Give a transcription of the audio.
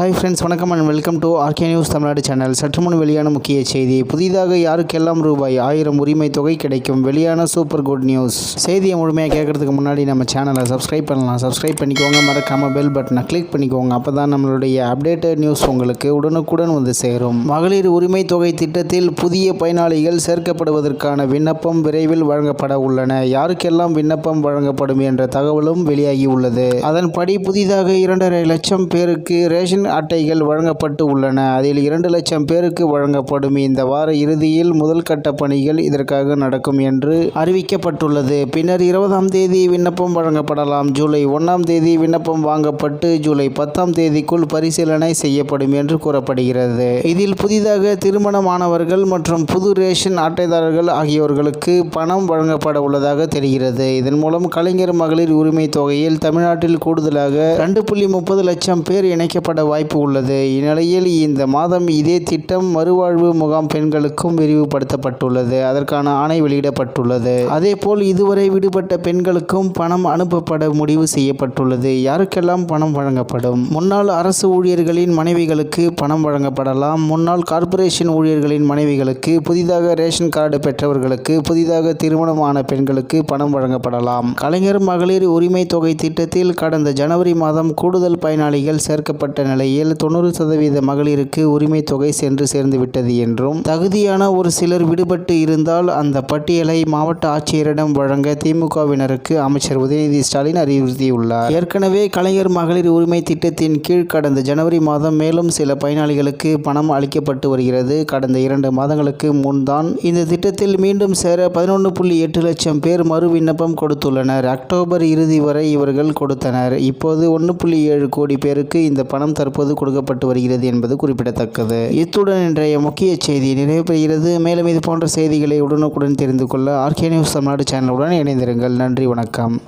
Hi friends வணக்கம் and welcome to RK news Tamilnadu channel சற்று முன் வெளியான முக்கிய செய்தி. புதிதாக யாருக்கெல்லாம் ரூபாய் ஆயிரம் உரிமை தொகை கிடைக்கும்? வெளியான சூப்பர் குட் நியூஸ் செய்தியை முழுமையாக கேட்கறதுக்கு முன்னாடி நம்ம சேனலை சப்ஸ்கிரைப் பண்ணலாம். சப்ஸ்கிரைப் பண்ணிக்கோங்க. மறக்காம பெல் பட்டனை கிளிக் பண்ணிக்கோங்க. அப்போ தான் நம்மளுடைய அப்டேட்டட் நியூஸ் உங்களுக்கு உடனுக்குடன் வந்து சேரும். மகளிர் உரிமை தொகை திட்டத்தில் புதிய பயனாளிகள் சேர்க்கப்படுவதற்கான விண்ணப்பம் விரைவில் வழங்கப்பட உள்ளன. யாருக்கெல்லாம் விண்ணப்பம் வழங்கப்படும் என்ற தகவலும் வெளியாகி உள்ளது. அதன்படி புதிதாக இரண்டரை லட்சம் பேருக்கு ரேஷன் அட்டைகள் வழங்கப்பட்டு உள்ளன. அதில் இரண்டு லட்சம் பேருக்கு வழங்கப்படும் இந்த வார இறுதியில் முதல் கட்ட பணிகள் இதற்காக நடக்கும் என்று அறிவிக்கப்பட்டுள்ளது. பின்னர் இருபதாம் தேதி விண்ணப்பம் வழங்கப்படலாம். ஜூலை ஒன்றாம் தேதி விண்ணப்பம் வாங்கப்பட்டு ஜூலை பத்தாம் தேதிக்குள் பரிசீலனை செய்யப்படும் என்று கூறப்படுகிறது. இதில் புதிதாக திருமணமானவர்கள் மற்றும் புது ரேஷன் அட்டைதாரர்கள் ஆகியோர்களுக்கு பணம் வழங்கப்பட உள்ளதாக தெரிகிறது. இதன் மூலம் கலைஞர் மகளிர் உரிமை தொகையில் தமிழ்நாட்டில் கூடுதலாக ரெண்டு புள்ளி முப்பது லட்சம் பேர் இணைக்கப்பட வாய்ப்பு வாய்ப்பு உள்ளது. இந்நிலையில் இந்த மாதம் இதே திட்டம் மறுவாழ்வு முகாம் பெண்களுக்கும் விரிவுபடுத்தப்பட்டுள்ளது. அதற்கான ஆணை வெளியிடப்பட்டுள்ளது. அதேபோல் இதுவரை விடுபட்ட பெண்களுக்கும் பணம் அனுப்பப்பட முடிவு செய்யப்பட்டுள்ளது. யாருக்கெல்லாம் பணம் வழங்கப்படும்? முன்னாள் அரசு ஊழியர்களின் மனைவிகளுக்கு பணம் வழங்கப்படலாம். முன்னாள் கார்ப்பரேஷன் ஊழியர்களின் மனைவிகளுக்கு புதிதாக ரேஷன் கார்டு பெற்றவர்களுக்கு புதிதாக திருமணமான பெண்களுக்கு பணம் வழங்கப்படலாம். கலைஞர் மகளிர் உரிமை தொகை திட்டத்தில் கடந்த ஜனவரி மாதம் கூடுதல் பயனாளிகள் சேர்க்கப்பட்ட நிலையில் தொண்ணூறு சதவீத மகளிருக்கு உரிமை தொகை சென்று சேர்ந்துவிட்டது என்றும் தகுதியான ஒரு சிலர் விடுபட்டு இருந்தால் அந்த பட்டியலை மாவட்ட ஆட்சியரிடம் வழங்க திமுகவினருக்கு அமைச்சர் உதயநிதி ஸ்டாலின் அறிவுறுத்தியுள்ளார். ஏற்கனவே கலைஞர் மகளிர் உரிமை திட்டத்தின் கீழ் கடந்த ஜனவரி மாதம் மேலும் சில பயனாளிகளுக்கு பணம் அளிக்கப்பட்டு வருகிறது. கடந்த இரண்டு மாதங்களுக்கு முன்தான் இந்த திட்டத்தில் மீண்டும் சேர பதினொன்று புள்ளி எட்டு லட்சம் பேர் மறு விண்ணப்பம் கொடுத்துள்ளனர். அக்டோபர் இறுதி வரை இவர்கள் கொடுத்தனர். இப்போது ஒன்று புள்ளி ஏழு கோடி பேருக்கு இந்த பணம் தற்போது கொடுக்கப்பட்டு வருகிறது என்பது குறிப்பிடத்தக்கது. இத்துடன் இன்றைய முக்கிய செய்தி நிறைவு பெறுகிறது. மேலும் இது போன்ற செய்திகளை உடனுக்குடன் தெரிந்து கொள்ள ஆர்கே நியூஸ் தமிழ்நாடு சேனலுடன் இணைந்திருங்கள். நன்றி வணக்கம்.